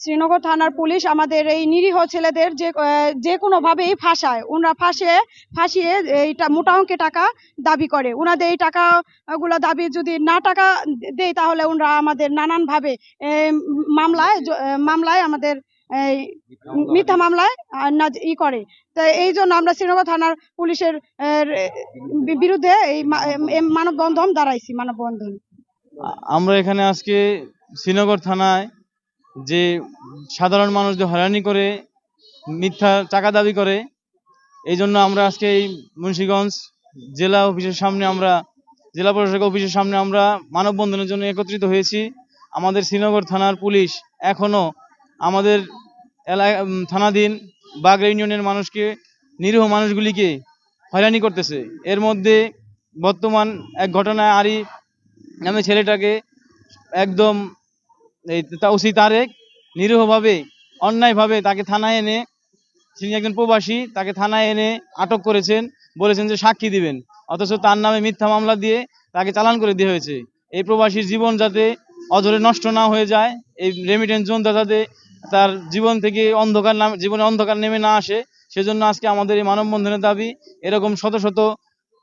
শ্রীনগর থানার পুলিশ আমাদের এই নিরীহ ছেলেদের যে যে কোনোভাবেই ফাঁসায়। ওনারা ফাঁসিয়ে ফাঁসিয়ে এইটা মোটা অঙ্কে টাকা দাবি করে। ওনাদের এই টাকাগুলো দাবি যদি না টাকা দেয়, তাহলে ওনারা আমাদের নানানভাবে মামলায় মামলায় আমাদের মিথ্যা মামলায় ই করে। তো এই জন্য আমরা শ্রীনগর থানার পুলিশের বিরুদ্ধে এই মানববন্ধন দাঁড়াইছি, মানববন্ধন। আমরা এখানে আজকে শ্রীনগর থানায় যে সাধারণ মানুষদের হয়রানি করে, মিথ্যা টাকা দাবি করে, এই জন্য আমরা আজকে এই মুন্সীগঞ্জ জেলা অফিসের সামনে আমরা, জেলা প্রশাসক অফিসের সামনে আমরা মানববন্ধনের জন্য একত্রিত হয়েছি। আমাদের শ্রীনগর থানার পুলিশ এখনও আমাদের এলাকা থানাধীন বাগড়া ইউনিয়নের মানুষকে, নিরীহ মানুষগুলিকে হয়রানি করতেছে। এর মধ্যে বর্তমান এক ঘটনায় আরি নামে ছেলেটাকে একদম এই তাওসি তারেক, নিরীহভাবে, অন্যায়ভাবে তাকে থানায় এনে তিনি একজন প্রবাসী, তাকে থানায় এনে আটক করেছেন, বলেছেন যে সাক্ষী দিবেন। অথচ তার নামে মিথ্যা মামলা দিয়ে তাকে চালান করে দেওয়া হয়েছে। এই প্রবাসীর জীবন যাতে অধরে নষ্ট না হয়ে যায়, এই রেমিটেন্স জোনটা যাতে তার জীবন থেকে অন্ধকার নাম, জীবনে অন্ধকার নেমে না আসে, সেজন্য আজকে আমাদের এই মানববন্ধনের দাবি, এরকম শত শত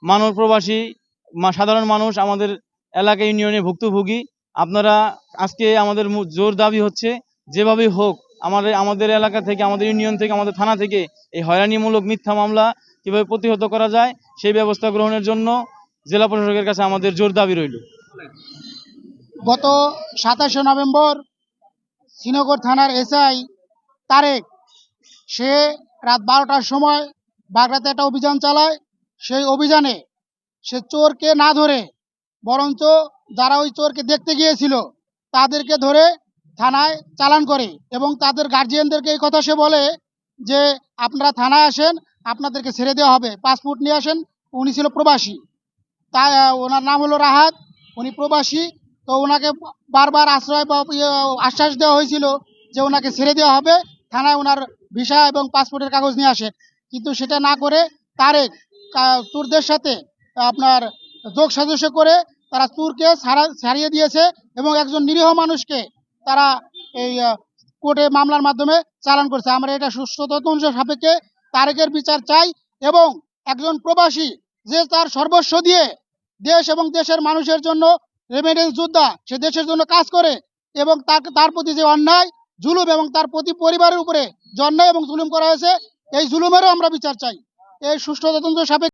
মানব প্রবাসী সাধারণ মানুষ আমাদের এলাকা ইউনিয়নে ভুক্তভোগী আপনারা আজকে আমাদের জোর দাবি হচ্ছে, যেভাবেই হোক, আমাদের আমাদের এলাকা থেকে, আমাদের ইউনিয়ন থেকে, আমাদের থানা থেকে এই হয়রানিমূলক মিথ্যা মামলা কীভাবে প্রতিহত করা যায়, সেই ব্যবস্থা গ্রহণের জন্য জেলা প্রশাসকের কাছে আমাদের জোর দাবি রইল। গত সাতাশে নভেম্বর শ্রীনগর থানার এসআই তারেক, সে রাত বারোটার সময় বাগড়াতে একটা অভিযান চালায়। সেই অভিযানে সে চোরকে না ধরে বরঞ্চ যারা ওই চোরকে দেখতে গিয়েছিল, তাদেরকে ধরে থানায় চালান করে এবং তাদের গার্জিয়ানদেরকে এই কথা সে বলে যে, আপনারা থানায় আসেন, আপনাদেরকে ছেড়ে দেওয়া হবে পাসপোর্ট নিয়ে আসেন। উনি ছিল প্রবাসী। তা ওনার নাম হলো রাহাত, উনি প্রবাসী। তো ওনাকে বারবার আশ্রয় বা ইয়ে আশ্বাস দেওয়া হয়েছিল যে, ওনাকে ছেড়ে দেওয়া হবে, থানায় ওনার ভিসা এবং পাসপোর্টের কাগজ নিয়ে আসেন। কিন্তু সেটা না করে তারেক তুরদের সাথে আপনার যোগ সদস্য করে তারা ছাড়া ছাড়িয়ে দিয়েছে এবং একজন নিরীহ মানুষকে তারা এই কোর্টে মামলার মাধ্যমে চালান করছে। আমরা এটা সুষ্ঠু তদন্ত সাপেক্ষে তারেকের বিচার চাই এবং একজন প্রবাসী যে তার সর্বস্ব দিয়ে দেশ এবং দেশের মানুষের জন্য রেমিডেন্স যোদ্ধা, সে দেশের জন্য কাজ করে এবং তাকে তার প্রতি যে অন্যায়, জুলুম এবং তার প্রতি পরিবারের উপরে যে এবং জুলুম করা হয়েছে, এই জুলুমেরও আমরা বিচার চাই। এই সুষ্ঠু তদন্ত সাপেক্ষে